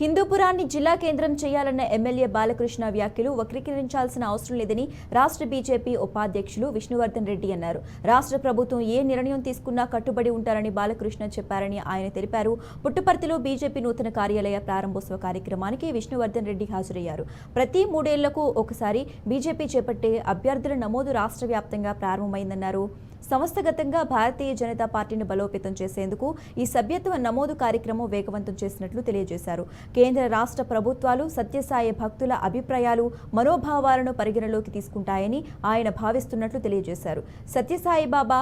హిందూపురాన్ని జిల్లా కేంద్రం చేయాలన్న ఎమ్మెల్యే బాలకృష్ణ వ్యాఖ్యలు వక్రీకరించాల్సిన అవసరం లేదని రాష్ట్ర బీజేపీ ఉపాధ్యక్షులు విష్ణువర్ధన్ రెడ్డి అన్నారు. రాష్ట్ర ప్రభుత్వం ఏ నిర్ణయం తీసుకున్నా కట్టుబడి ఉంటారని బాలకృష్ణ చెప్పారని ఆయన తెలిపారు. పుట్టుపర్తిలో బీజేపీ నూతన కార్యాలయ ప్రారంభోత్సవ కార్యక్రమానికి విష్ణువర్ధన్ రెడ్డి హాజరయ్యారు. ప్రతి మూడేళ్ళకు ఒకసారి బీజేపీ చేపట్టే అభ్యర్థుల నమోదు రాష్ట్ర వ్యాప్తంగా ప్రారంభమైందన్నారు. సంస్థగతంగా భారతీయ జనతా పార్టీని బలోపేతం చేసేందుకు ఈ సభ్యత్వ నమోదు కార్యక్రమం వేగవంతం చేసినట్లు తెలియజేశారు. కేంద్ర రాష్ట్ర ప్రభుత్వాలు సత్యసాయి భక్తుల అభిప్రాయాలు మనోభావాలను పరిగణలోకి తీసుకుంటాయని ఆయన భావిస్తున్నట్లు తెలియజేశారు. సత్యసాయి బాబా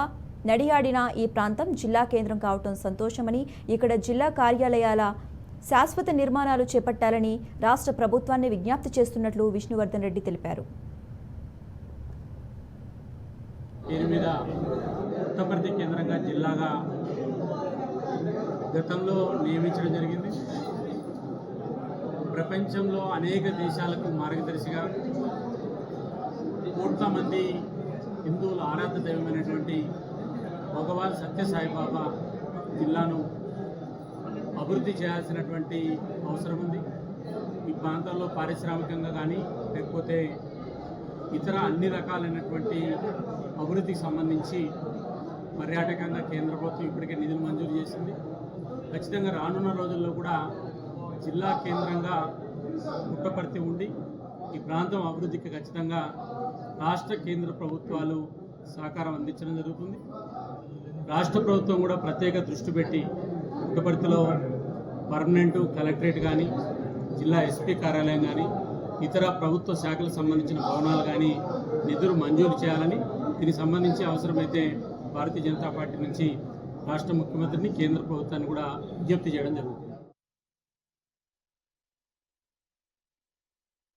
నడియాడిన ఈ ప్రాంతం జిల్లా కేంద్రం కావటం సంతోషమని ఇక్కడ జిల్లా కార్యాలయాల శాశ్వత నిర్మాణాలు చేపట్టాలని రాష్ట్ర ప్రభుత్వాన్ని విజ్ఞప్తి చేస్తున్నట్లు విష్ణువర్ధన్ రెడ్డి తెలిపారు. దీని మీద కేంద్రంగా జిల్లాగా గతంలో నియమించడం జరిగింది. ప్రపంచంలో అనేక దేశాలకు మార్గదర్శిగా కోట్ల మంది హిందువుల ఆరాధ దైవమైనటువంటి భగవాన్ సత్యసాయిబాబా జిల్లాను అభివృద్ధి చేయాల్సినటువంటి అవసరం ఉంది. ఈ ప్రాంతాల్లో పారిశ్రామికంగా కానీ లేకపోతే ఇతర అన్ని రకాలైనటువంటి అభివృద్ధికి సంబంధించి పర్యాటకంగా కేంద్ర ప్రభుత్వం ఇప్పటికే నిధులు మంజూరు చేసింది. ఖచ్చితంగా రానున్న రోజుల్లో కూడా జిల్లా కేంద్రంగా పుట్టపర్తి ఉండి ఈ ప్రాంతం అభివృద్ధికి ఖచ్చితంగా రాష్ట్ర కేంద్ర ప్రభుత్వాలు సహకారం అందించడం జరుగుతుంది. రాష్ట్ర ప్రభుత్వం కూడా ప్రత్యేక దృష్టి పెట్టి పుట్టపర్తిలో పర్మనెంట్ కలెక్టరేట్ కానీ జిల్లా ఎస్పీ కార్యాలయం కానీ ఇతర ప్రభుత్వ శాఖలకు సంబంధించిన భవనాలు కానీ నిధులు మంజూరు చేయాలని దీనికి సంబంధించి అవసరమైతే భారతీయ జనతా పార్టీ నుంచి రాష్ట్ర ముఖ్యమంత్రిని కేంద్ర ప్రభుత్వాన్ని కూడా విజ్ఞప్తి చేయడం జరుగుతుంది.